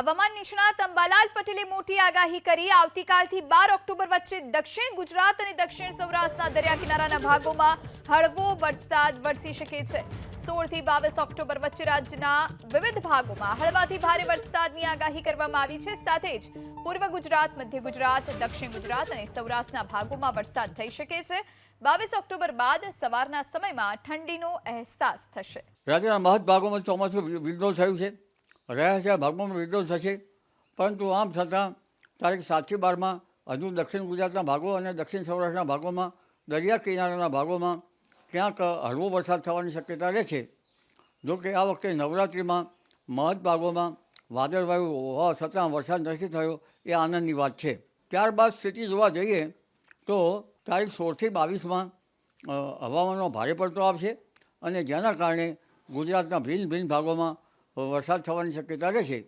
હવામાન નિષ્ણાત અંબાલાલ પટેલે મોટી આગાહી કરી. આવતીકાલથી બાર ઓક્ટોબર વચ્ચે દક્ષિણ ગુજરાત અને દક્ષિણ સૌરાષ્ટ્રના દરિયા કિનારાના ભાગોમાં હળવો વરસાદ વરસી શકે છે. સોળથી બાવીસ ઓક્ટોબર વચ્ચે રાજ્યના વિવિધ ભાગોમાં હળવાથી ભારે વરસાદની આગાહી કરવામાં આવી છે. સાથે જ પૂર્વ ગુજરાત, મધ્ય ગુજરાત, દક્ષિણ ગુજરાત અને સૌરાષ્ટ્રના ભાગોમાં વરસાદ થઈ શકે છે. બાવીસ ઓક્ટોબર બાદ સવારના સમયમાં ઠંડીનો અહેસાસ થશે. રાજ્યના મહદ ભાગોમાં ચોમાસું વિદ્રોહ થયું છે. રહ્યા છે ભાગોમાં વિદ્રોહ થશે. પરંતુ આમ છતાં, તારીખ સાતથી બારમાં, હજુ દક્ષિણ ગુજરાતના ભાગો અને દક્ષિણ સૌરાષ્ટ્રના ભાગોમાં, દરિયા કિનારાના ભાગોમાં, ક્યાંક હળવો વરસાદ થવાની શક્યતા રહે છે. જોકે આ વખતે નવરાત્રિમાં મહદ ભાગોમાં વાદળવાયુ હોવા છતાં વરસાદ નથી થયો એ આનંદની વાત છે. ત્યારબાદ સ્થિતિ જોવા જઈએ તો તારીખ સોળથી બાવીસમાં હવામાનનો ભારે પડતો આવશે અને જેના કારણે ગુજરાતના ભિન્ન ભિન્ન ભાગોમાં વરસાદ થવાની શક્યતા રહેશે.